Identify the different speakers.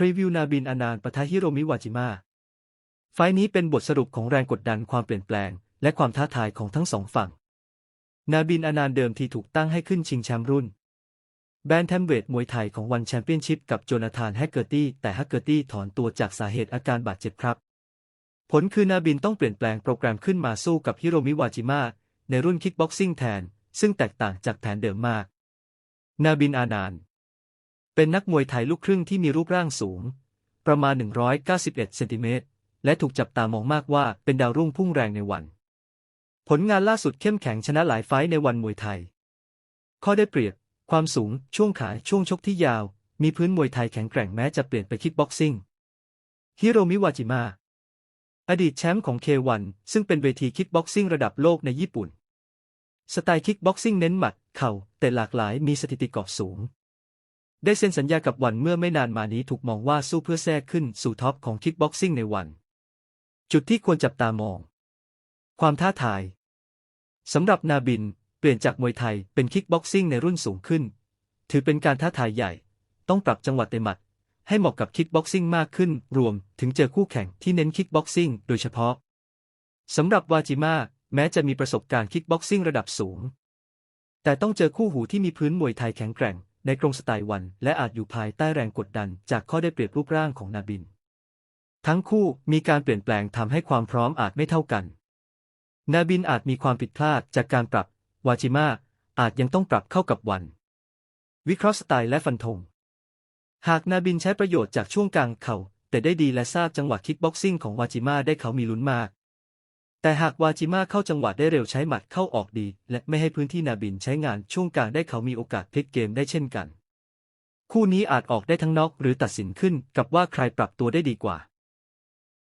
Speaker 1: พรีวิวนาบินอนานปะทะฮิโรมิวาจิมะไฟล์นี้เป็นบทสรุปของแรงกดดันความเปลี่ยนแปลง และความท้าทายของทั้งสองฝั่ง นาบินอนานเดิมทีถูกตั้งให้ขึ้นชิงแชมป์รุ่น แบนแทมเวทมวยไทยของวันแชมเปี้ยนชิพกับโจนาธานแฮกเกอร์ตี้แต่แฮกเกอร์ตี้ถอนตัวจากสาเหตุอาการบาดเจ็บครับ ผลคือนาบินต้องเปลี่ยนแปลงโปรแกรมขึ้นมาสู้กับฮิโรมิวาจิมะในรุ่นคิกบ็อกซิ่งแทน ซึ่งแตกต่างจากแผนเดิมมาก นาบินอานานต์ เป็นนักมวยไทยลูกครึ่งที่มีรูปร่างสูง ประมาณ 191 เซนติเมตร และถูกจับตามองมากว่าเป็นดาวรุ่งพุ่งแรงในวัน ผลงานล่าสุดเข้มแข็งชนะหลายไฟในวันมวยไทย ข้อได้เปรียบ ความสูง ช่วงขาช่วงชกที่ยาว มีพื้นมวยไทยแข็งแกร่งแม้จะเปลี่ยนไปคิกบ็อกซิ่ง ฮิโรมิวาจิมะอดีตแชมป์ของเควันซึ่งเป็นเวทีคิกบ็อกซิ่งระดับโลกในญี่ปุ่น สไตล์คิกบ็อกซิ่งเน้นหมัด เข่า แต่หลากหลายมีสถิติเกาะสูง ได้เซ็นสัญญากับวันเมื่อไม่นานมานี้ถูกมองว่าสู้เพื่อแทรกขึ้นสู่ท็อปของคิกบ็อกซิ่งในวัน จุดที่ควรจับตามอง ความท้าทายสำหรับนาบิน เปลี่ยนจากมวยไทยเป็นคิกบ็อกซิ่งในรุ่นสูงขึ้น ถือเป็นการท้าทายใหญ่ ต้องปรับจังหวะเตะหมัด ให้เหมาะกับคิกบ็อกซิ่งมากขึ้น รวมถึงเจอคู่แข่งที่เน้นคิกบ็อกซิ่งโดยเฉพาะสำหรับวาจิมาแม้จะมีประสบการณ์คิกบ็อกซิ่งระดับสูง แต่ต้องเจอคู่หูที่มีพื้นมวยไทยแข็งแกร่ง ในกรงสไตล์วัน และอาจอยู่ภายใต้แรงกดดัน จากข้อได้เปรียบรูปร่างของนาบิน ทั้งคู่มีการเปลี่ยนแปลงทำให้ความพร้อมอาจไม่เท่ากัน นาบินอาจมีความผิดพลาดจากการปรับ วาจิมาอาจยังต้องปรับเข้ากับวัน วิเคราะห์สไตล์และฟันธง หากนาบินใช้ประโยชน์จากช่วงกลางเข่าแต่ได้ดีและทราบจังหวะคิกบ็อกซิ่งของวาจิมาได้เขามีลุ้นมาก แต่หากวาจิมาเข้าจังหวะได้เร็วใช้หมัดเข้าออกดี และไม่ให้พื้นที่นาบินใช้งานช่วงกลางได้เขามีโอกาสพลิกเกมได้เช่นกัน คู่นี้อาจออกได้ทั้งน็อกหรือตัดสินขึ้นกับว่าใครปรับตัวได้ดีกว่า